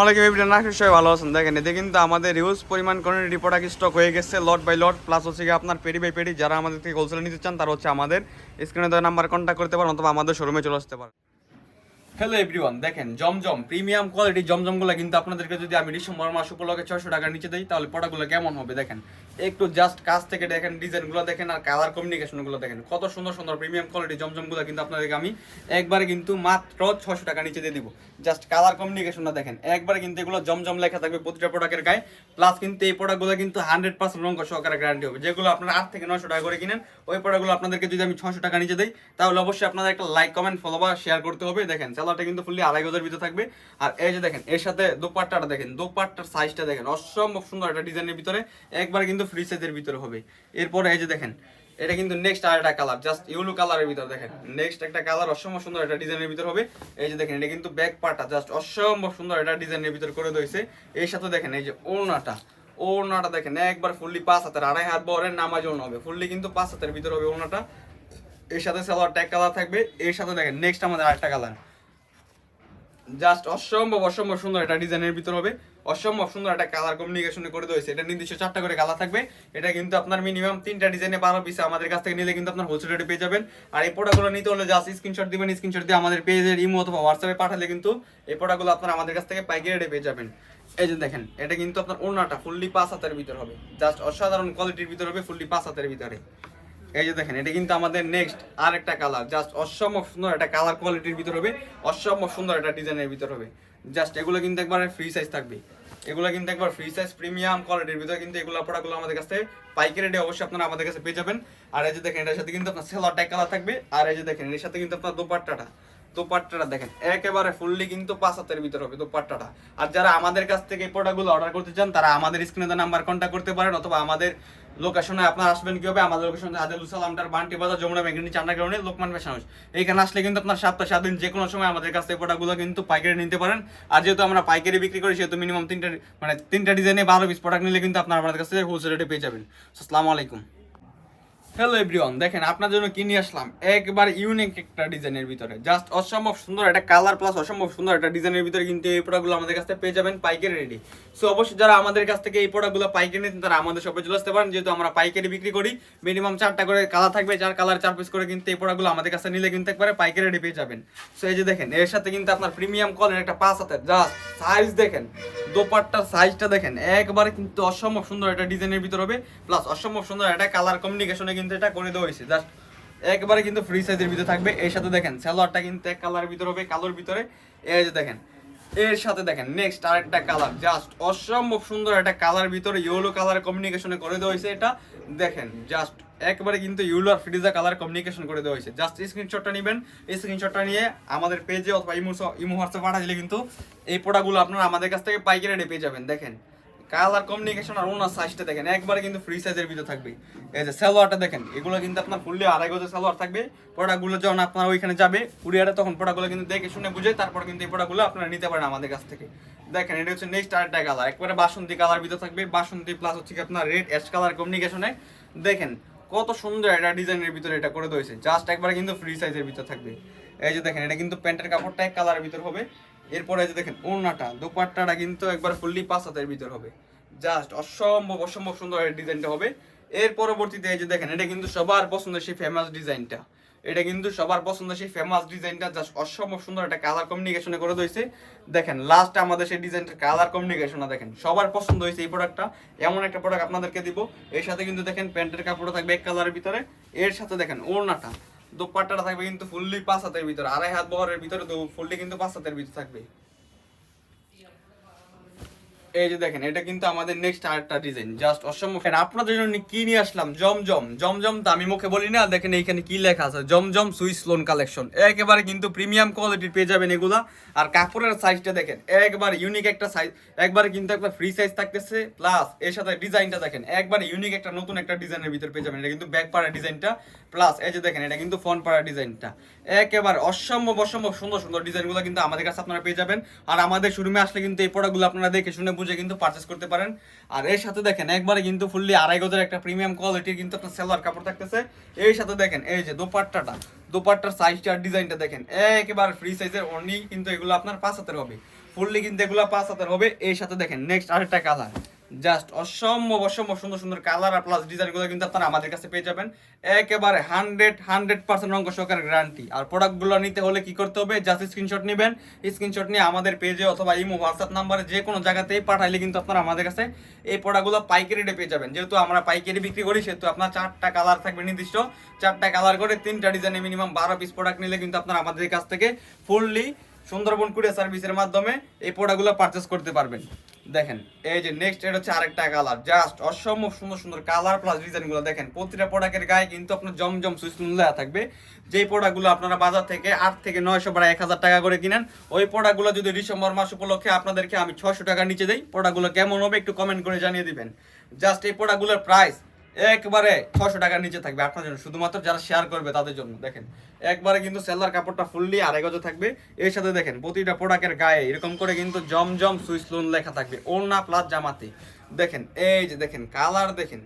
অনেকে ভিডিও না, সবাই ভালো আছেন। দেখেন, এতে কিন্তু আমাদের ইউজ পরিমাণ কোয়ান্টিটি প্রোডাক্ট স্টক হয়ে গেছে লট বাই লট প্লাস হচ্ছে গিয়ে আপনার পেডি বাই পেডি, যারা আমাদের থেকে হোলসেল নিতে চান, তারা হচ্ছে আমাদের স্ক্রিনে দেওয়া নাম্বার কন্ট্যাক্ট করতে পারেন, অথবা আমাদের শোরুমে চলে আসতে পারেন। হ্যালো এভরিওয়ান দেখেন, জমজম প্রিমিয়াম কোয়ালিটি জমজমগুলো কিন্তু আপনাদেরকে যদি আমি ডিসেম্বর মাস উপলক্ষে ছয়শো টাকার নিচে দিই, তাহলে প্রোডাক্টগুলো কেমন হবে দেখেন? একটু জাস্ট কাছ থেকে দেখেন ডিজাইনগুলো দেখেন আর কালার কমিউনিকেশনগুলো দেখেন। কত সুন্দর সুন্দর প্রিমিয়াম কোয়ালিটি জমজমগুলো কিন্তু আপনাদেরকে আমি একবারে কিন্তু মাত্র ছশো টাকা নিচে দিয়ে দিব। জাস্ট কালার কমিউনিকেশনটা দেখেন। একবারে কিন্তু এগুলো জমজম লেখা থাকবে প্রতিটা প্রোডাক্টের গায়ে। প্লাস কিন্তু এই প্রোডাক্টগুলো কিন্তু হান্ড্রেড পার্সেন্ট রঙ সহকারে গ্যারান্টি হবে। যেগুলো আপনারা আট থেকে নশো টাকা করে কিনেন, ওই প্রোডাক্টগুলো আপনাদেরকে যদি আমি ছশো টাকা নিচে দিই, তাহলে অবশ্যই আপনাদের একটা লাইক কমেন্ট ফলো বা শেয়ার করতে হবে। দেখেন স্যালারটা কিন্তু ফুললি আড়াই গজের ভিতরে থাকবে। আর এই যে দেখেন, এর সাথে দোপাট্টাটা দেখেন, দোপাট্টার সাইজটা দেখেন। অসম্ভব সুন্দর একটা ডিজাইনের ভিতরে, একবার কিন্তু ফ্রি সাইজের ভিতরে হবে। এরপরে এই যে দেখেন এটা কিন্তু নেক্সট আর একটা কালার জাস্ট ইউলো কালারের ভিতর দেখেন। নেক্সট একটা কালার অসম্ভব সুন্দর একটা ডিজাইনের ভিতর হবে। এই যে দেখেন, এটা কিন্তু ব্যাক পার্টটা জাস্ট অসম্ভব সুন্দর একটা ডিজাইনের ভিতর করে দিয়েছে। এর সাথে দেখেন, এই যে ওড়নাটা ওড়নাটা দেখেন, একবার ফুললি পাঁচ হাতের, আড়াই হাত বহরের নামাজ ওড়না হবে। ফুললি কিন্তু পাঁচ হাতের ভিতর হবে ওড়নাটা। এর সাথে সালোয়ার ট্যাগ কালার থাকবে। এর সাথে দেখেন নেক্সট আমাদের আরেকটা কালার জাস্ট অসম্ভব অসম্ভব সুন্দর একটা ডিজাইনের ভিতর হবে। অসম্ভব সুন্দর একটা কালার কমিউনিকেশন করে দিয়েছে এটা নির্দিষ্ট চারটা করে কালার থাকবে। এটা কিন্তু আপনার মিনিমাম তিনটা ডিজাইনে বারো পিস আমাদের কাছ থেকে নিলে কিন্তু আপনার হোলসেল রেটে পেয়ে যাবেন। আর এই প্রোডাক্টগুলো নিতে হলে জাস্ট স্ক্রিনশট দিবেন স্ক্রিনশট দিয়ে আমাদের পেজের ইমো অথবা হোয়াটসঅ্যাপে পাঠালে কিন্তু এই প্রোডাক্টগুলো আপনার আমাদের কাছ থেকে পাইকারি রেটে পেয়ে যাবেন। এই যে দেখেন, এটা কিন্তু আপনার ওড়নাটা ফুললি পাঁচ হাতের ভিতর হবে। জাস্ট অসাধারণ কোয়ালিটির ভিতর হবে ফুললি পাঁচ হাতের ভিতরে। এই যে দেখেন, এটা কিন্তু আমাদের নেক্সট আর একটা কালার জাস্ট অসম্ভব সুন্দর একটা কালার কোয়ালিটির ভিতর হবে। অসম্ভব সুন্দর একটা ডিজাইনের ভিতর হবে। জাস্ট এগুলো কিন্তু একবার ফ্রি সাইজ থাকবে। এগুলো কিন্তু একবার ফ্রি সাইজ প্রিমিয়াম কোয়ালিটির ভিতরে কিন্তু এগুলো প্রোডাক্টগুলো আমাদের কাছে পাইকারি রেটে অবশ্যই আপনারা আমাদের কাছে পেয়ে যাবেন। আর এই যে দেখেন, এটার সাথে কিন্তু আপনার সেলার ট্যাগ কালার থাকবে। আর এই যে দেখেন এর সাথে কিন্তু আপনার দোপাট্টাটা। দোপাট্টাটা দেখেন, একেবারে ফুললি কিন্তু পাঁচ হাতের ভিতর হবে দোপাট্টাটা। আর যারা আমাদের কাছ থেকে এই প্রোডাক্টগুলো অর্ডার করতে চান, তারা আমাদের স্ক্রিনে নাম্বার কন্ট্যাক্ট করতে পারেন, অথবা আমাদের লোকেশনে আপনারা আসবেন কি হবে আমাদের লোকেশন আদেলুল সালামটার বান্টি বাজার, যমুনা ব্যাংকের নিচে আন্ডার গ্রাউন্ডে লোকমান ফ্যাশন হাউস। এইখানে আসলে কিন্তু আপনার সপ্তাহ সাত দিন যে কোনো সময় আমাদের কাছ থেকে প্রোডাক্টগুলো কিন্তু পাইকারি নিতে পারেন। আর যেহেতু আমরা পাইকারি বিক্রি করি, সেহেতু মিনিমাম তিনটা মানে তিনটা ডিজাইনে বারো পিস প্রোডাক্ট নিলে কিন্তু আপনার আমাদের কাছ থেকে হোলসেল রেটে পেয়ে যাবেন। আসসালামু আলাইকুম। হ্যালো এভরিওয়ান দেখেন আপনার জন্য কি নিয়ে আসলাম? একবার ইউনিক একটা ডিজাইনের ভিতরে। জাস্ট অসম্ভব সুন্দর একটা কালার প্লাস অসম্ভব সুন্দর একটা ডিজাইনের ভিতরে কিন্তু এই প্রোডাক্টগুলো আমাদের কাছ থেকে পেয়ে যাবেন পাইকারি রেডি। সো অবশ্যই যারা আমাদের কাছ থেকে এই প্রোডাক্টগুলো পাইকারি নিতেন তারা আমাদের শপে চলে আসতে পারেন। যেহেতু আমরা পাইকারি বিক্রি করি মিনিমাম চারটা করে কালার থাকবে। চার কালার চার পিস করে কিন্তু এই প্রোডাক্টগুলো আমাদের কাছে নিলে কিন্তু একবারে পাইকারি রেডি পেয়ে যাবেন। সো এই যে দেখেন, এর সাথে কিন্তু আপনার প্রিমিয়াম কলের একটা পাঁচ হাতের জাস্ট সাইজ দেখেন। দোপাট্টার সাইজটা দেখেন, একবারে কিন্তু অসম্ভব সুন্দর একটা ডিজাইনের ভিতর হবে প্লাস অসম্ভব সুন্দর একটা কালার কমিউনিকেশনে কিন্তু এটা করে দেওয়া হয়েছে। জাস্ট একবারে কিন্তু ফ্রি সাইজের ভিতরে থাকবে। এর সাথে দেখেন স্যালোয়ারটা কিন্তু এক কালারের ভিতরে হবে কালোর ভিতরে। এই যে দেখেন এর সাথে দেখেন নেক্সট আর একটা কালার জাস্ট অসম্ভব সুন্দর একটা কালার ভিতরে ইয়েলো কালার কমিউনিকেশনে করে দেওয়া হয়েছে এটা। দেখেন জাস্ট একবারে কিন্তু ইউলো আর ফ্রিজা কালার কমিউনিকেশন করে দেওয়া হয়েছে। জাস্ট স্ক্রিনশটটা নেবেন, এই স্ক্রিনশটটা নিয়ে আমাদের পেজে অথবা ইমো ইমো হোয়াটসঅ্যাপ পাঠালে কিন্তু এই প্রোডাক্টগুলো আপনারা আমাদের কাছ থেকে পাইকারি রেটে পেয়ে যাবেন। দেখেন কালার কমিউনিকেশন আর ওনার সাইজটা দেখেন, একবারে কিন্তু ফ্রি সাইজের ভিতরে থাকবে এই যে সালোয়ারটা দেখেন, এগুলো কিন্তু আপনার ফুললি আড়াই গজের সালোয়ার থাকবে। প্রোডাক্টগুলো যখন আপনার ওইখানে যাবে কুরিয়ারে তখন প্রোডাক্টগুলো কিন্তু দেখে শুনে বুঝে তারপর কিন্তু এই প্রোডাক্টগুলো আপনারা নিতে পারেন আমাদের কাছ থেকে। দেখেন, এটা হচ্ছে নেক্সট আরেকটা কালার একবারে বাসন্তী কালার ভিতরে থাকবে। বাসন্তী প্লাস হচ্ছে কি আপনার রেড অ্যাশ কালার কমিউনিকেশনে দেখেন, কত সুন্দর এটা ডিজাইনের ভিতরে এটা করে দিয়েছে। জাস্ট একবারে কিন্তু ফ্রি সাইজের ভিতরে থাকবে। এই যে দেখেন, এটা কিন্তু প্যান্টের কাপড়টা এক কালারের ভিতর হবে। এরপরে যে দেখেন, ওড়নাটা, দোপাট্টাটা কিন্তু একবার ফুললি পাঁচ হাতের ভিতর হবে। জাস্ট অসম্ভব অসম্ভব সুন্দর ডিজাইনটা হবে। এর পরবর্তীতে এই যে দেখেন, এটা কিন্তু সবার পছন্দের সেই ফেমাস ডিজাইনটা। এটা কিন্তু সবার পছন্দের সেই ফেমাস ডিজাইনটা জাস্ট অসম্ভব সুন্দর একটা কালার কমিউনিকেশনে করে দিয়েছে। দেখেন লাস্ট আমাদের সেই ডিজাইনটার কালার কমিউনিকেশনটা দেখেন, সবার পছন্দ হয়েছে এই প্রোডাক্টটা এমন একটা প্রোডাক্ট আপনাদেরকে দিব। এর সাথে কিন্তু দেখেন, প্যান্টের কাপড়ও থাকবে এক কালারের ভিতরে। এর সাথে দেখেন, ওড়নাটা। দোপাট্টাটা থাকবে কিন্তু ফুললি পাঁচ হাতের ভিতরে। আড়াই হাত বহরের ভিতরে ফুললি কিন্তু পাঁচ হাতের ভিতরে থাকবে। এই যে দেখেন, এটা কিন্তু আমাদের নেক্সট আরেকটা ডিজাইন জাস্ট অসম্ভব। আপনাদের জন্য কি নিয়ে আসলাম? জমজম জমজম তো আমি মুখে বলি না, দেখেন এইখানে কি লেখা আছে? জমজম সুইস লোন কালেকশন একেবারে কিন্তু প্রিমিয়াম কোয়ালিটির পেয়ে যাবেন এগুলা। আর কাপড়ের সাইজটা দেখেন, একবার ইউনিক একটা সাইজ একবারে কিন্তু একবার ফ্রি সাইজ থাকতেছে। প্লাস এর সাথে ডিজাইনটা দেখেন, একবার ইউনিক একটা নতুন একটা ডিজাইনের ভিতর পেয়ে যাবেন। এটা কিন্তু ব্যাক পাড়া ডিজাইনটা প্লাস এই যে দেখেন, এটা কিন্তু ফ্রন্ট পাড়া ডিজাইনটা একেবারে অসম্ভব অসম্ভব সুন্দর সুন্দর ডিজাইনগুলো কিন্তু আমাদের কাছে আপনারা পেয়ে যাবেন। আর আমাদের শোরুমে আসলে কিন্তু এই প্রোডাক্টগুলো আপনারা দেখে শুনে বুঝে কিন্তু পারচেস করতে পারেন। আর এর সাথে দেখেন, একবারে কিন্তু ফুললি আড়াই গজের একটা প্রিমিয়াম কোয়ালিটির কিন্তু আপনার সেলার কাপড় থাকতেছে। এর সাথে দেখেন, এই যে দোপাট্টাটা, দোপাট্টার সাইজটা ডিজাইনটা দেখেন, একেবারে ফ্রি সাইজের অনলি কিন্তু এগুলো আপনার পাঁচ হাতের হবে। ফুললি কিন্তু এগুলো পাঁচ হাতের হবে। এর সাথে দেখেন নেক্সট আরেকটা কালার জাস্ট অসম্ভব অসম্ভব সুন্দর সুন্দর কালার আর প্লাস ডিজাইনগুলো কিন্তু আপনারা আমাদের কাছে পেয়ে যাবেন। একেবারে হান্ড্রেড হান্ড্রেড পার্সেন্ট অঙ্ক সহকারে গ্যারান্টি আর প্রোডাক্টগুলো নিতে হলে কি করতে হবে? জাস্ট স্ক্রিনশট নেবেন। স্ক্রিনশট নিয়ে আমাদের পেজে অথবা ইমো হোয়াটসঅ্যাপ নাম্বারে যে কোনো জায়গাতেই পাঠাইলে কিন্তু আপনারা আমাদের কাছে এই প্রোডাক্টগুলো পাইকারি রেটে পেয়ে যাবেন। যেহেতু আমরা পাইকারি বিক্রি করি, সেহেতু আপনার চারটা কালার থাকবে নির্দিষ্ট। চারটা কালার করে তিনটা ডিজাইনে মিনিমাম বারো পিস প্রোডাক্ট নিলে কিন্তু আপনারা আমাদের কাছ থেকে ফুললি সুন্দরবন কুরিয়ার সার্ভিসের মাধ্যমে এই প্রোডাক্টগুলো পারচেস করতে পারবেন। দেখেন, এই যে নেক্সট এটা হচ্ছে আরেকটা কালার জাস্ট অসম্ভব সুন্দর সুন্দর কালার প্লাস ডিজাইনগুলো দেখেন, প্রতিটা প্রোডাক্টের গায়ে কিন্তু আপনার জমজম সুইচ দেওয়া থাকবে। যেই প্রোডাক্টগুলো আপনারা বাজার থেকে আট থেকে নয়শো বা এক হাজার টাকা করে কিনেন, ওই প্রোডাক্টগুলো যদি ডিসেম্বর মাস উপলক্ষে আপনাদেরকে আমি ছশো টাকার নিচে দিই প্রোডাক্টগুলো কেমন হবে একটু কমেন্ট করে জানিয়ে দিবেন। জাস্ট এই প্রোডাক্টগুলোর প্রাইস একবারে ছশো টাকার নিচে থাকবে আপনার জন্য। শুধুমাত্র যারা শেয়ার করবে তাদের জন্য। দেখেন, একবারে কিন্তু সেলার কাপড়টা ফুললি আড়াই গজে থাকবে। এর সাথে দেখেন, প্রতিটা প্রোডাক্টের গায়ে এরকম করে কিন্তু জমজম সুইচ লোন লেখা থাকবে। ওড়না প্লাস জামাতে। দেখেন, এই যে দেখেন কালার দেখেন।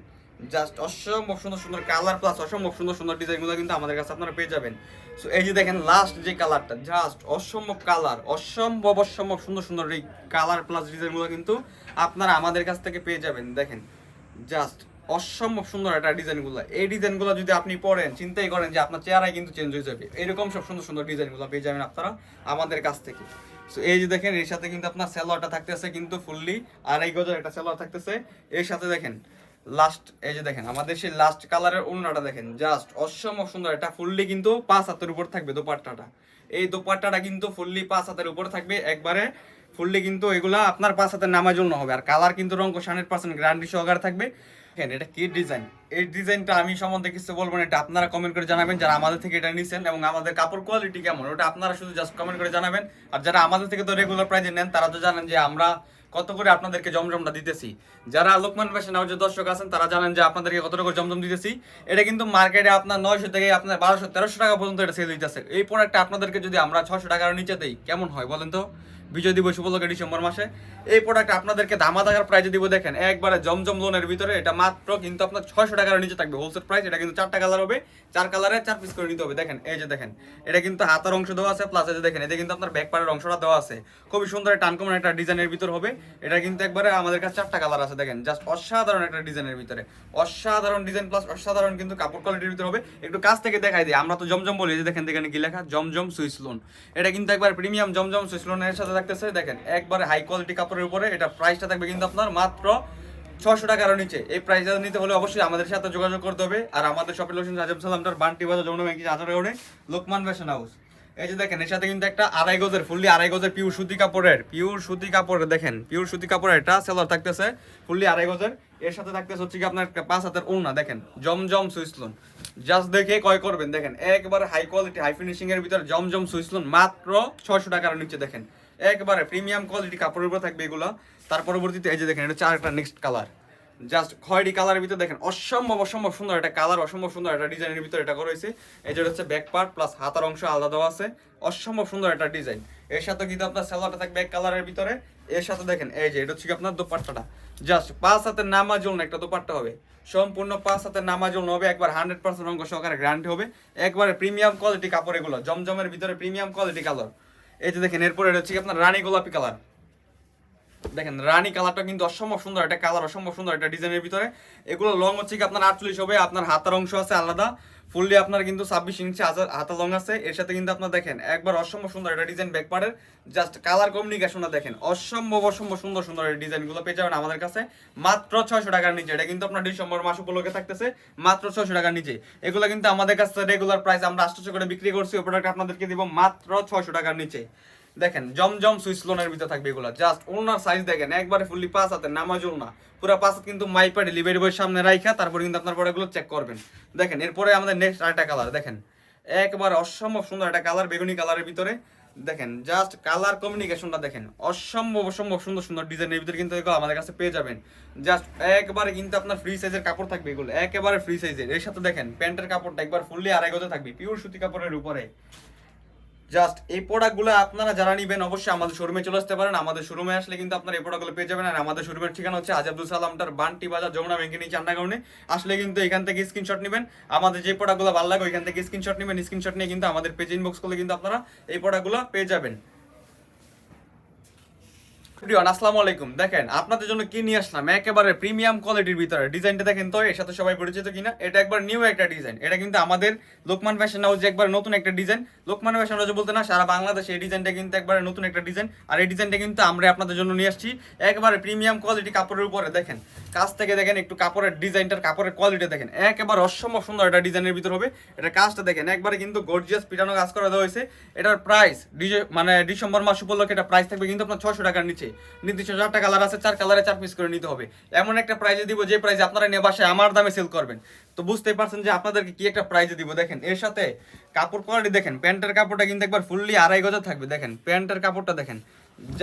জাস্ট অসম্ভব সুন্দর সুন্দর কালার প্লাস অসম্ভব সুন্দর সুন্দর ডিজাইনগুলো কিন্তু আমাদের কাছে আপনারা পেয়ে যাবেন। সো এই যে দেখেন লাস্ট যে কালারটা জাস্ট অসম্ভব কালার অসম্ভব অসম্ভব সুন্দর সুন্দর এই কালার প্লাস ডিজাইনগুলো কিন্তু আপনারা আমাদের কাছ থেকে পেয়ে যাবেন। দেখেন জাস্ট অসম্ভব সুন্দর একটা ডিজাইনগুলো। এই ডিজাইনগুলো যদি আপনি পড়েন, চিন্তাই করেন যে আপনার চেহারাই কিন্তু চেঞ্জ হয়ে যাবে। এরকম সব সুন্দর সুন্দর ডিজাইনগুলো পেয়ে যাবেন আপনারা আমাদের কাছ থেকে। সো এই যে দেখেন, এর সাথে কিন্তু আপনার সেলোয়ারটা থাকতেছে কিন্তু ফুললি আড়াই গজের একটা সেলোয়ার থাকতেছে। এর সাথে দেখেন লাস্ট এই যে দেখেন, আমাদের সেই লাস্ট কালারের ওড়নাটা দেখেন জাস্ট অসম্ভব সুন্দর এটা ফুললি কিন্তু পাঁচ হাতের উপর থাকবে দোপাট্টাটা। এই দোপাট্টাটা কিন্তু ফুললি পাঁচ হাতের উপর থাকবে, একবারে ফুললি কিন্তু এগুলা আপনার পাঁচ হাতের নামার জন্য হবে। আর কালার কিন্তু রঙ হান্ড্রেড পার্সেন্ট গ্যারান্টি সহকারে থাকবে। দেখেন, এটা কি ডিজাইন এই ডিজাইনটা আমি সম্বন্ধে কিছু বলব না, এটা আপনারা কমেন্ট করে জানাবেন যারা আমাদের থেকে এটা নিছেন এবং আমাদের কাপড় কোয়ালিটি কেমন, ওটা আপনারা শুধু জাস্ট কমেন্ট করে জানাবেন। আর যারা আমাদের থেকে তো রেগুলার প্রাইজে নেন, তারা তো জানেন যে আমরা কত করে আপনাদেরকে জমজমটা দিতেছি। যারা লোকমান ফ্যাশন হাউসের দর্শক আছেন, তারা জানেন যে আপনাদেরকে কত টাকা জমজম দিতেছি। এটা কিন্তু মার্কেটে আপনার নয়শো থেকে আপনার বারোশো, তেরোশো টাকা পর্যন্ত এটা সেল দিতেছে এই প্রোডাক্টটা আপনাদেরকে যদি আমরা ছশো টাকার নিচে দিই, কেমন হয় বলেন তো? বিজয় দিবস উপলক্ষে ডিসেম্বর মাসে। এই প্রোডাক্ট আপনাদেরকে দামা টাকার প্রাইজে দিব, দেখেন, একবারে জমজম লোনের ভিতরে। এটা মাত্র কিন্তু আপনার ছয়শো টাকার নিচে থাকবে হোলসেল প্রাইস এটা কিন্তু চারটা কালার হবে। চার কালারে চার পিস করে নিতে হবে, দেখেন, এই যে দেখেন, এটা কিন্তু হাতার অংশ দেওয়া আছে প্লাস এই যে দেখেন, এতে কিন্তু আপনার ব্যাক পাড়ের অংশটা দেওয়া আছে। খুবই সুন্দর টানকমন একটা ডিজাইনের ভিতর হবে। এটা কিন্তু একবারে আমাদের কাছে চারটা কালার আছে, দেখেন জাস্ট অসাধারণ একটা ডিজাইনের ভিতরে। অসাধারণ ডিজাইন প্লাস অসাধারণ কিন্তু কাপড় কোয়ালিটির ভিতরে হবে। একটু কাছ থেকে দেখাই দিই, আমরা তো জমজম বলি যে দেখেন দেখেন কি লেখা, জমজম সুইস লোন এটা কিন্তু একবার প্রিমিয়াম জমজম সুইস লোনের সাথে থাকতেছে দেখেন, একবারে হাই কোয়ালিটি কাপড়ের উপরে, এটা প্রাইসটা থাকবে কিন্তু আপনার মাত্র ছশো টাকার নিচে। এই প্রাইসটা নিতে হলে অবশ্যই আমাদের সাথে যোগাযোগ করতে হবে। আর আমাদের শপিং লোকেশন আজম সালামটার বান্টি বাজার যমুনা ব্যাংকি আচার লোকমান ফ্যাশন হাউস এই যে দেখেন, এর সাথে কিন্তু একটা আড়াই গজের ফুললি আড়াই গজের পিওর সুতি কাপড়ের পিওর সুতি কাপড়ের, দেখেন পিওর সুতি কাপড়ের এটা সেলার থাকতেছে ফুললি আড়াই গজের। এর সাথে থাকতেছে হচ্ছে কি আপনার পাঁচ হাতের ওড়না, দেখেন, জমজম সুইসলুন জাস্ট দেখে ক্রয় করবেন, দেখেন, একবার হাই কোয়ালিটি হাই ফিনিশিং এর ভিতরে জমজম সুইসলুন মাত্র ছয়শো টাকার নিচে, দেখেন। একবারে প্রিমিয়াম কোয়ালিটি কাপড়ের উপর থাকবে এগুলো। তার পরবর্তীতে এই যে দেখেন, এটা চার একটা নেক্সট কালার জাস্ট খয়েরি কালারের ভিতরে দেখেন, অসম্ভব অসম্ভব সুন্দর একটা কালার অসম্ভব সুন্দর একটা ডিজাইনের ভিতরে এটা করা হয়েছে। এই যে হচ্ছে ব্যাক পার্ট প্লাস হাতার অংশ আলাদা দেওয়া আছে। অসম্ভব সুন্দর একটা ডিজাইন এর সাথে কিন্তু আপনার সালোয়ারটা থাকবে এক কালারের ভিতরে। এর সাথে দেখেন, এই যে এটা হচ্ছে আপনার দোপাট্টাটা। জাস্ট পাঁচ হাতের নামার জন্য একটা দোপাট্টা হবে। সম্পূর্ণ পাঁচ হাতের নামার জন্য হবে, একবার হান্ড্রেড পার্সেন্ট অঙ্ক সহকারে গ্যারান্টি হবে। একবারে প্রিমিয়াম কোয়ালিটি কাপড় এগুলো, জমজমের ভিতরে প্রিমিয়াম কোয়ালিটি কালার এই যে দেখেন এরপরে হচ্ছে আপনার রানী গোলাপি কালার। দেখেন, রানী কালারটা কিন্তু অসম্ভব সুন্দর, একটা কালার অসম্ভব সুন্দর, একটা ডিজাইনের ভিতরে। এগুলো লং হচ্ছে কি আপনার আটচল্লিশ হবে, আপনার হাতার অংশ আছে আলাদা। ফুললি আপনার কিন্তু ছাব্বিশ ইঞ্চি হাতা লং আছে। এর সাথে কিন্তু আপনার দেখেন, একবার অসম্ভব সুন্দর একটা ডিজাইন ব্যাকপার্টের জাস্ট কালার কমিউনিকেশনটা দেখেন, অসম্ভব অসম্ভব সুন্দর সুন্দর এই ডিজাইনগুলো পেয়ে যাবেন আমাদের কাছে। মাত্র ছয়শো টাকার নিচে, এটা কিন্তু আপনার ডিসেম্বর মাস উপলক্ষে থাকতেছে, মাত্র ছয়শো টাকার নিচে। এগুলো কিন্তু আমাদের কাছে রেগুলার প্রাইস আমরা আটশো করে বিক্রি করছি ওই প্রোডাক্ট আপনাদেরকে দিব মাত্র ছয়শো টাকার নিচে। দেখেন, জমজম সুইস লোনের ভিতরে থাকবে এগুলো। জাস্ট ওনার সাইজ দেখেন, একবারে ফুললি পাঁচ হাতের, নামাজুল না। পুরো হাত কিন্তু মাইপা ডেলিভারি বয়ের সামনে রাইখা, তারপরে কিন্তু আপনার প্রোডাক্টগুলো চেক করবেন। দেখেন, এরপরে আমাদের নেক্সট আরেকটা কালার দেখেন। একবারে অসম্ভব সুন্দর একটা কালার বেগুনি কালারের ভিতরে। দেখেন জাস্ট কালার কমিউনিকেশনটা দেখেন। অসম্ভব অসম্ভব সুন্দর সুন্দর ডিজাইনের ভিতরে কিন্তু এগুলো আমাদের কাছে পেয়ে যাবেন। জাস্ট একবারে কিন্তু আপনার ফ্রি সাইজের কাপড় থাকবে এগুলো, একেবারে ফ্রি সাইজের এর। সাথে দেখেন, প্যান্টের কাপড়টা একবার ফুললি আড়াই গজে থাকবে পিওর সুতি কাপড়ের উপরে। জাস্ট এই প্রোডাক্টগুলো আপনারা যারা নিবেন, অবশ্যই আমাদের শোরুমে চলে আসতে পারেন। আমাদের শোরুমে আসলে কিন্তু আপনারা এই প্রোডাক্টগুলো পেয়ে যাবেন। আর আমাদের শোরুমের ঠিকানা হচ্ছে আজাদুল সালামটার বান্টি বাজার, যমুনা ব্যাংকের নিচে আন্ডারগ্রাউন্ডে আসলে কিন্তু এখান থেকে স্ক্রিনশট নেবেন। আমাদের যে প্রোডাক্টগুলো ভালো লাগে, ওইখান থেকে স্ক্রিনশট নেবেন। স্ক্রিনশট নিয়ে কিন্তু আমাদের পেজ ইনবক্স করলে কিন্তু আপনারা এই প্রোডাক্টগুলো পেয়ে যাবেন। প্রিয়ন, আসসালামু আলাইকুম। দেখেন, আপনাদের জন্য কি নিয়ে আসলাম? একেবারে প্রিমিয়াম কোয়ালিটির ভিতরে। ডিজাইনটা দেখেন তো, এর সাথে সবাই পরিচিত কিনা? এটা একবার নিউ একটা ডিজাইন। এটা কিন্তু আমাদের লোকমান ফ্যাশন হাউস একবার নতুন একটা ডিজাইন। লোকমান ফ্যাশন হাউস বলতে না, সারা বাংলাদেশে এই ডিজাইনটা কিন্তু একবারে নতুন একটা ডিজাইন। আর এই ডিজাইনটা কিন্তু আমরা আপনাদের জন্য নিয়ে আসছি একেবারে প্রিমিয়াম কোয়ালিটি কাপড়ের উপরে। দেখেন, কাছ থেকে দেখেন একটু কাপড়ের ডিজাইনটার কাপড়ের কোয়ালিটি দেখেন। একেবারে অসম্ভব সুন্দর একটা ডিজাইনের ভিতর হবে। এটা কাজটা দেখেন, একবারে কিন্তু গর্জিয়াস পিটানো কাজ করা দেওয়া হয়েছে। এটার প্রাইস মানে ডিসেম্বর মাস উপলক্ষে এটা প্রাইস থাকবে কিন্তু আপনার ছশো টাকার নিচে। নির্দিষ্ট চারটা কালার আছে, চার কালারে চার পিস করে নিতে হবে। এমন একটা প্রাইজে দিব, যে প্রাইজ আপনারা নিয়ে বাসায় আমার দামে সেল করবেন। তো বুঝতেই পারছেন যে আপনাদেরকে কি একটা প্রাইজে দিব। দেখেন, এর সাথে কাপড় কোয়ালিটি দেখেন, প্যান্টের কাপড়টা কিন্তু একবার ফুললি আড়াই গজা থাকবে। দেখেন, প্যান্টের কাপড়টা দেখেন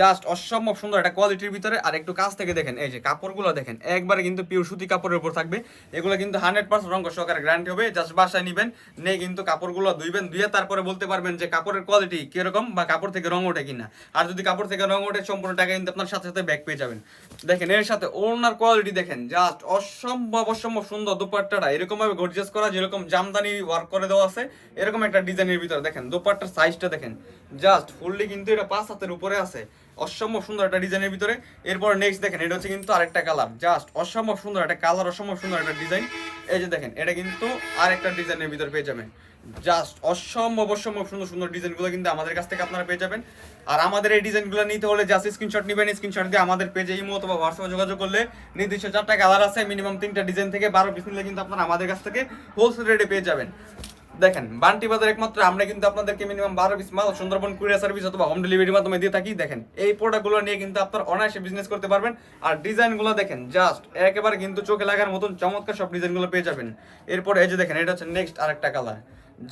জাস্ট অসম্ভব সুন্দর একটা কোয়ালিটির ভিতরে। আর একটু কাছ থেকে দেখেন, এই যে কাপড়গুলো দেখেন, একবারে কিন্তু পিওর সুতি কাপড়ের উপর থাকবে। এগুলো কিন্তু হান্ড্রেড পার্সেন্ট রঙ সহকারে গ্যারান্টি হবে জাস্ট বাসায় নিবেন নেই কিন্তু কাপড়গুলো ধুইবেন, ধুয়ে তারপরে বলতে পারবেন যে কাপড়ের কোয়ালিটি কীরকম বা কাপড় থেকে রঙ ওঠে কিনা। আর যদি কাপড় থেকে রঙ ওঠে, সম্পূর্ণ টাকা কিন্তু আপনার সাথে সাথে ব্যাগ পেয়ে যাবেন। দেখেন, এর সাথে ওনার কোয়ালিটি দেখেন জাস্ট অসম্ভব অসম্ভব সুন্দর দুপাট্টাটা। এরকম ভাবে গর্জিয়াস করা, যেরকম জামদানি ওয়ার্ক করে দেওয়া আছে, এরকম একটা ডিজাইনের ভিতরে। দেখেন, দুপাট্টার সাইজটা দেখেন জাস্ট ফুললি কিন্তু এটা পাঁচ হাতের উপরে আছে। অসম্ভব সুন্দর একটা ডিজাইনের ভিতরে। এরপর নেক্সট দেখেন, এটা হচ্ছে কিন্তু আরেকটা কালার জাস্ট অসম্ভব সুন্দর একটা কালার অসম্ভব সুন্দর একটা ডিজাইন এই যে দেখেন, এটা কিন্তু আরেকটা ডিজাইনের ভিতরে পেয়ে যাবেন। জাস্ট অসম্ভব অসম্ভব সুন্দর সুন্দর ডিজাইনগুলো কিন্তু আমাদের কাছ থেকে আপনারা পেয়ে যাবেন। আর আমাদের এই ডিজাইনগুলো নিতে হলে জাস্ট স্ক্রিনশট নেবেন স্ক্রিনশট দিয়ে আমাদের পেজে ইমো অথবা হোয়াটসঅ্যাপে যোগাযোগ করলে নির্দিষ্ট চারটা কালার আছে মিনিমাম তিনটা ডিজাইন থেকে বারো পিস নিলে কিন্তু আপনারা আমাদের কাছ থেকে হোলসেল রেটে পেয়ে যাবেন। দেখেন, বান্টি বাজার একমাত্র, আমরা কিন্তু আপনাদেরকে মিনিমাম বারো পিস মাল সুন্দরবন কুরিয়ার সার্ভিস অথবা হোম ডেলিভারির মাধ্যমে দিয়ে থাকি। দেখেন, এই প্রোডাক্টগুলো নিয়ে কিন্তু আপনার অনায়াসে বিজনেস করতে পারবেন। আর ডিজাইনগুলো দেখেন জাস্ট একেবারে কিন্তু চোখে লাগার মতন চমৎকার সব ডিজাইনগুলো পেয়ে যাবেন। এরপর এই যে দেখেন, এটা হচ্ছে নেক্সট আরেকটা কালার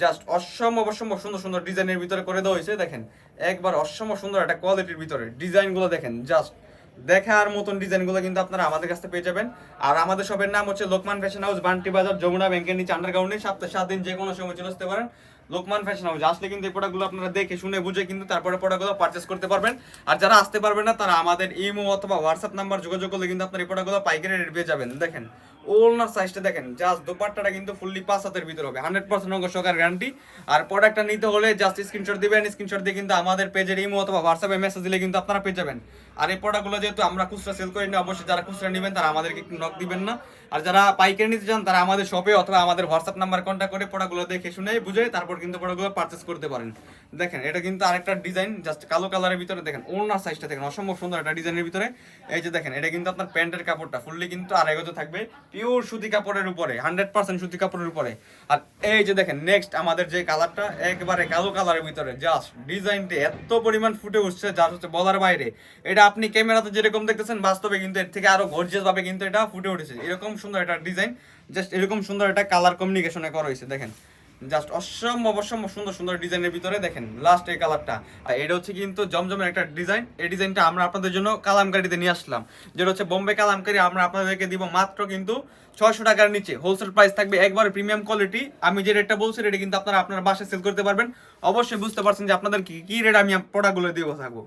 জাস্ট অসম্ভব অসম্ভব সুন্দর সুন্দর ডিজাইনের ভিতরে করে দেওয়া হয়েছে। দেখেন, একবার অসম্ভব সুন্দর একটা কোয়ালিটির ভিতরে ডিজাইনগুলো দেখেন জাস্ট দেখার মতন ডিজাইনগুলো কিন্তু আপনারা আমাদের কাছ পেয়ে যাবেন। আর আমাদের শপের নাম হচ্ছে লোকমান ফ্যাশন হাউস, বান্টি বাজার, যমুনা ব্যাংকের নিচে আন্ডারগ্রাউন্ডে সপ্তাহে সাত দিন যে কোনো সময় চলে আসতে পারেন। লোকমান ফ্যাশন হাউস, আসলে কিন্তু এই প্রোডাক্টগুলো আপনারা দেখে, শুনে, বুঝে কিন্তু তারপরে প্রোডাক্টগুলো পারচেস করতে পারবেন। আর যারা আসতে পারবেন না, তারা আমাদের ইমো অথবা হোয়াটসঅ্যাপ নাম্বার যোগাযোগ করলে কিন্তু আপনার এই প্রোডাক্টগুলো পাইকারি রেট পেয়ে যাবেন। দেখেন ওলনার সাইজটা দেখেন জাস্ট দোপাট্টাটা কিন্তু ফুললি পাঁচ হাতের ভিতরে হবে হান্ড্রেড পার্সেন্ট সহকার গ্যারান্টি আর প্রোডাক্টটা নিতে হলে জাস্ট স্ক্রিনশট দিবেন স্ক্রিনশট দিয়ে কিন্তু আমাদের পেজের ইমো অথবা হোয়াটসঅ্যাপে মেসেজ দিলে কিন্তু আপনারা পেয়ে যাবেন। আর এই প্রোডাক্টগুলো যেহেতু আমরা খুচরা সেল করি না, অবশ্যই যারা খুচরা নেবেন তারা আমাদেরকে নক দিবেন না। আর যারা পাইকারি নিতে চান, তারা আমাদের শপে অথবা আমাদের হোয়াটসঅ্যাপ নাম্বার কন্ট্যাক্ট করে প্রোডাক্টগুলো দেখে শুনে, বুঝে তারপর কিন্তু প্রোডাক্টগুলো পারচেস করতে পারেন। দেখেন, এটা কিন্তু আরেকটা ডিজাইন জাস্ট কালো কালারের ভিতরে দেখেন ওনার সাইজটা দেখেন, অসম্ভব সুন্দর একটা ডিজাইনের ভিতরে। এই যে দেখেন, এটা কিন্তু আপনার প্যান্টের কাপড়টা ফুললি কিন্তু আড়াই গজ থাকবে। পিওর সুতি কাপড়ের উপরে হান্ড্রেড পার্সেন্ট সুতি কাপড়ের উপরে। আর এই যে দেখেন নেক্সট আমাদের যে কালারটা, একবারে কালো কালারের ভিতরে জাস্ট ডিজাইনটি এত পরিমাণ ফুটে উঠছে যার হচ্ছে বলার বাইরে। এটা আপনি ক্যামেরাতে যেরকম দেখতেছেন, বাস্তবে কিন্তু এর থেকে আরও গর্জিয়াস ভাবে কিন্তু এটা ফুটে উঠেছে। এরকম সুন্দর একটা ডিজাইন জাস্ট এরকম সুন্দর একটা কালার কমিউনিকেশনে করা হয়েছে, দেখেন। জাস্ট অসম্ভব অসম্ভব সুন্দর সুন্দর ডিজাইনের ভিতরে দেখেন লাস্ট এই কালারটা। আর এটা হচ্ছে কিন্তু জমজমের একটা ডিজাইন। এই ডিজাইনটা আমরা আপনাদের জন্য কালামকারিতে নিয়ে আসলাম। যেটা হচ্ছে বোম্বে কালামকারি, আমরা আপনাদেরকে দিব মাত্র কিন্তু ছয়শো টাকার নিচে। হোলসেল প্রাইস থাকবে একবারে প্রিমিয়াম কোয়ালিটি আমি যে রেটটা বলছি রেটে কিন্তু আপনারা আপনার বাসায় সেল করতে পারবেন। অবশ্যই বুঝতে পারছেন যে আপনাদের কি রেট আমি প্রোডাক্টগুলো দিয়ে থাকব।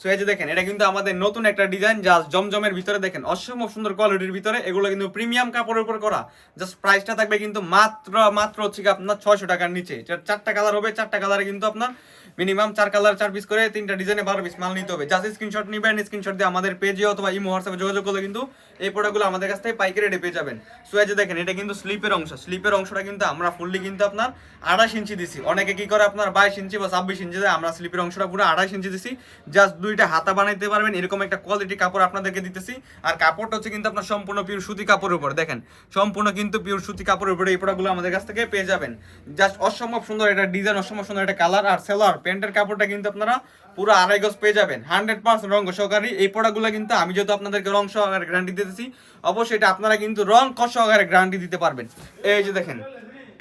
সো এই যে দেখেন, এটা কিন্তু আমাদের নতুন একটা ডিজাইন যা জমজমের ভিতরে দেখেন, অসম্ভব সুন্দর কোয়ালিটির ভিতরে, এগুলো কিন্তু প্রিমিয়াম কাপড়ের উপর করা। জাস্ট প্রাইসটা থাকবে কিন্তু মাত্র মাত্র হচ্ছে আপনার ছয়শো টাকার নিচে। চারটা কালার হবে, চারটা কালারে কিন্তু আপনার মিনিমাম চার কালার চার পিস করে তিনটা ডিজাইনে বারো পিস মাল নিতে হবে। জাস্ট স্ক্রিনশট নিবেন স্ক্রিনশট দিয়ে আমাদের পেজে অথবা ইমো হোয়াটসঅ্যাপে যোগাযোগ করলে কিন্তু এই প্রোডাক্টগুলো আমাদের কাছ থেকে পাইকারি রেটে পেয়ে যাবেন। সো এই যে দেখেন, এটা কিন্তু স্লিপের অংশ। স্লিপের অংশটা কিন্তু আমরা ফুললি কিন্তু আপনার আড়াইশ ইঞ্চি দিছি। অনেকে কি করে আপনার বাইশ ইঞ্চি বা ছাব্বিশ ইঞ্চি দেয়, আমরা স্লিপের অংশটা পুরো আড়াইশ ইঞ্চি দিছি। জাস্ট দুইটা হাতা বানাইতে পারবেন, এরকম একটা কোয়ালিটি কাপড় আপনাদেরকে দিতেছি। আর কাপড়টা হচ্ছে কিন্তু আপনার সম্পূর্ণ পিওর সুতি কাপড়ের উপর। দেখেন, সম্পূর্ণ কিন্তু পিওর সুতি কাপড়ের উপরে এই প্রোডাক্টগুলো আমাদের কাছ থেকে পেয়ে যাবেন। জাস্ট অসম্ভব সুন্দর এটা ডিজাইন অসম্ভব সুন্দর একটা কালার আর সেলার প্যান্টের কাপড়টা কিন্তু আপনারা পুরো আড়াই গজ পেয়ে যাবেন। হান্ড্রেড পার্সেন্ট রঙ সহকারী এই প্রোডাক্টগুলো কিন্তু আমি যেহেতু আপনাদেরকে রং সহকারে গ্যারান্টি দিতেছি, অবশ্যই এটা আপনারা কিন্তু রং কষ সহকারে গ্যারান্টি দিতে পারবেন। এই যে দেখেন,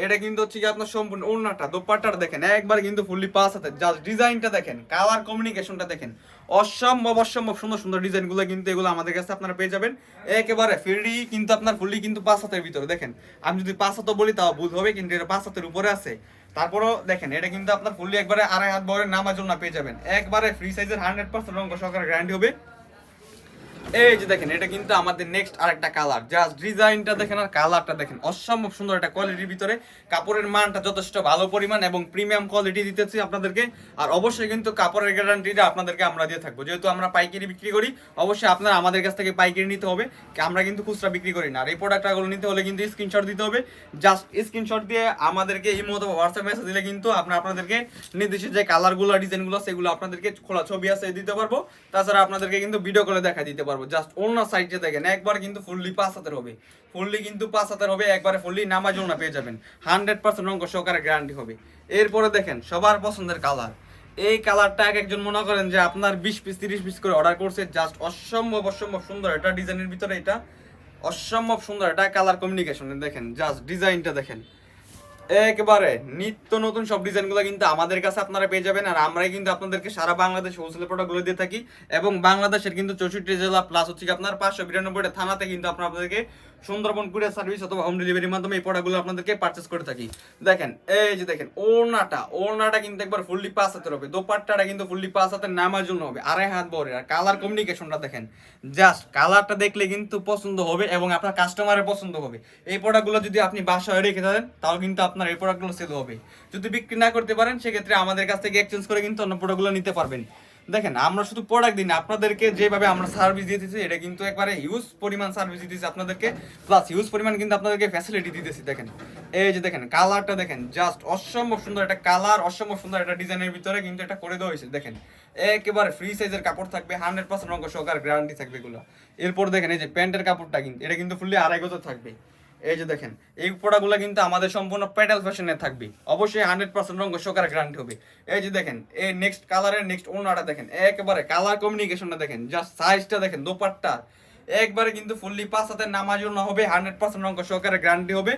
এটা কিন্তু হচ্ছে কি আপনার সম্পূর্ণ ওড়নাটা, দোপাট্টাটা দেখেন, একবার কিন্তু ফুললি পাস হাতে। জাস্ট ডিজাইনটা দেখেন কালার কমিউনিকেশনটা দেখেন। অসম্ভব অসম্ভব সুন্দর সুন্দর ডিজাইনগুলো কিন্তু এগুলো আমাদের কাছে আপনারা পেয়ে যাবেন। একেবারে ফ্রি কিন্তু আপনার ফুললি কিন্তু পাঁচ হাতের ভিতরে। দেখেন, আমি যদি পাঁচ হাতও বলি তাও ভুল হবে, কিন্তু এটা পাঁচ হাতের উপরে আছে। তারপরও দেখেন, এটা কিন্তু আপনার ফুললি একবারে আড়াই হাত বরের নামার জন্য পেয়ে যাবেন। একবারে ফ্রি সাইজের হান্ড্রেড পার্সেন্ট রঙ সহকারে গ্যারান্টি হবে। এই যে দেখেন, এটা কিন্তু আমাদের নেক্সট আরেকটা কালার জাস্ট ডিজাইনটা দেখেন আর কালারটা দেখেন। অসম্ভব সুন্দর একটা কোয়ালিটির ভিতরে কাপড়ের মানটা যথেষ্ট ভালো পরিমাণ এবং প্রিমিয়াম কোয়ালিটি দিতেছি আপনাদেরকে। আর অবশ্যই কিন্তু কাপড়ের গ্যারান্টিটা আপনাদেরকে আমরা দিয়ে থাকব। যেহেতু আমরা পাইকারি বিক্রি করি, অবশ্যই আপনারা আমাদের কাছ থেকে পাইকারি নিতে হবে। আমরা কিন্তু খুচরা বিক্রি করি না। আর এই প্রোডাক্টগুলো নিতে হলে কিন্তু স্ক্রিনশট দিতে হবে। জাস্ট স্ক্রিনশট দিয়ে আমাদেরকে এই মতো হোয়াটসঅ্যাপ মেসেজ দিলে কিন্তু আমরা আপনাদেরকে নির্দিষ্ট যে কালারগুলো ডিজাইনগুলো সেগুলো আপনাদেরকে খোলা ছবি আছে দিতে পারব। তাছাড়া আপনাদেরকে কিন্তু ভিডিও কলে দেখা দিতে পারব। জাস্ট অন্য সাইডে দেখেন, একবার কিন্তু ফুললি পাঁচ হাতের হবে। ফুললি কিন্তু পাঁচ হাতের হবে, একবারে ফুললি নামাজ না পেয়ে যাবেন। হান্ড্রেড পার্সেন্ট রঙ সহকারে গ্যারান্টি হবে। এরপরে দেখেন, সবার পছন্দের কালার এই কালারটা এক একজন মনে করেন যে আপনার বিশ পিস তিরিশ পিস করে অর্ডার করছে জাস্ট অসম্ভব অসম্ভব সুন্দর। এটা ডিজাইনের ভিতরে এটা অসম্ভব সুন্দর। এটা কালার কমিউনিকেশন দেখেন জাস্ট ডিজাইনটা দেখেন। একবারে। নিত্য নতুন সব ডিজাইনগুলো কিন্তু আমাদের কাছে আপনারা পেয়ে যাবেন, আর আমরাই কিন্তু আপনাদেরকে সারা বাংলাদেশ হোলসেল প্রোডাক্টগুলো দিয়ে থাকি এবং বাংলাদেশের কিন্তু চৌষট্টি জেলা প্লাস হচ্ছে আপনার পাঁচশো বিরানব্বইটা থানাতে কিন্তু আপনার আপনাদেরকে সুন্দরবন কুরিয়ার সার্ভিস অথবা হোম ডেলিভারির মাধ্যমে এই প্রোডাক্টগুলো আপনাদেরকে পারচেস করে থাকি। দেখেন, এই যে দেখেন, ওড়নাটা ওড়নাটা কিন্তু একবার ফুললি পাঁচ হাতের হবে, দোপাট্টাটা কিন্তু ফুললি পাঁচ হাতের নামার জন্য হবে আড়াই হাত বড় আর কালার কমিউনিকেশনটা দেখেন জাস্ট কালারটা দেখলে কিন্তু পছন্দ হবে এবং আপনার কাস্টমারের পছন্দ হবে। এই প্রোডাক্টগুলো যদি আপনি বাসায় রেখে দেন তাহলে কিন্তু আপনার এই প্রোডাক্টগুলো সেল হবে। যদি বিক্রি না করতে পারেন, সেক্ষেত্রে আমাদের কাছ থেকে এক্সচেঞ্জ করে কিন্তু অন্য প্রোডাক্টগুলো নিতে পারবেন। দেখেন, আমরা শুধু প্রোডাক্ট দিই না, আপনাদেরকে যেভাবে আমরা সার্ভিস দিচ্ছি এটা কিন্তু একবারে হিউজ পরিমাণ সার্ভিস দিতেছি আপনাদেরকে। প্লাস হিউজ পরিমাণ কিন্তু আপনাদেরকে ফ্যাসিলিটি দিতেছি, দেখেন। এই যে দেখেন কালারটা দেখেন জাস্ট অসম্ভব সুন্দর একটা কালার অসম্ভব সুন্দর একটা ডিজাইনের ভিতরে কিন্তু এটা করে দেওয়া হয়েছে, দেখেন। একেবারে ফ্রি সাইজের কাপড় থাকবে হান্ড্রেড পার্সেন্ট রঙ সহকার গ্যারান্টি থাকবে এগুলো। এরপর দেখেন, এই যে প্যান্টের কাপড়টা কিন্তু, এটা কিন্তু ফুললি আড়াই গজ থাকবে। এই যে দেখেন, এই প্রোডাক্টগুলো কিন্তু আমাদের সম্পূর্ণ প্যাডেল ফ্যাশনে থাকবে। অবশ্যই হান্ড্রেড পার্সেন্ট রঙ সকার গ্যারান্টি হবে। এই যে দেখেন, এই নেক্সট কালারের নেক্সট ওনাটা দেখেন, একেবারে কালার কমিউনিকেশনটা দেখেন জাস্ট সাইজটা দেখেন, দোপাট্টা। একবারে কিন্তু ফুললি পাঁচ হাতে নামার জন্য হবে হান্ড্রেড পার্সেন্ট রঙ সহকারে গ্যারান্টি হবে।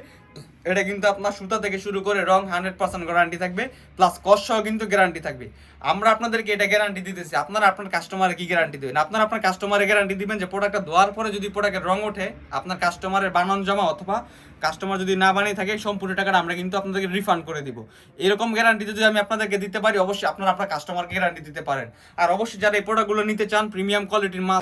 এটা কিন্তু আপনার সুতা থেকে শুরু করে রং হান্ড্রেড পার্সেন্ট গ্যারান্টি থাকবে প্লাস কষ্ট কিন্তু গ্যারান্টি থাকবে। আমরা আপনাদেরকে এটা গ্যারান্টি দিতেছি, আপনারা আপনার কাস্টমারে কি গ্যারান্টি দেবেন? আপনারা আপনার কাস্টমারে গ্যারান্টি দিবেন যে প্রোডাক্টটা ধোয়ার পরে যদি প্রোডাক্টের রং ওঠে, আপনার কাস্টমারের বানান জমা অথবা কাস্টমার যদি না বানিয়ে থাকে, সম্পূর্ণ টাকাটা আমরা কিন্তু আপনাদেরকে রিফান্ড করে দিব। এরকম গ্যারান্টি যদি আমি আপনাদেরকে দিতে পারি, অবশ্যই আপনারা আপনার কাস্টমারকে গ্যারান্টি দিতে পারেন। আর অবশ্যই যারা এই প্রোডাক্টগুলো নিতে চান প্রিমিয়াম কোয়ালিটির মাল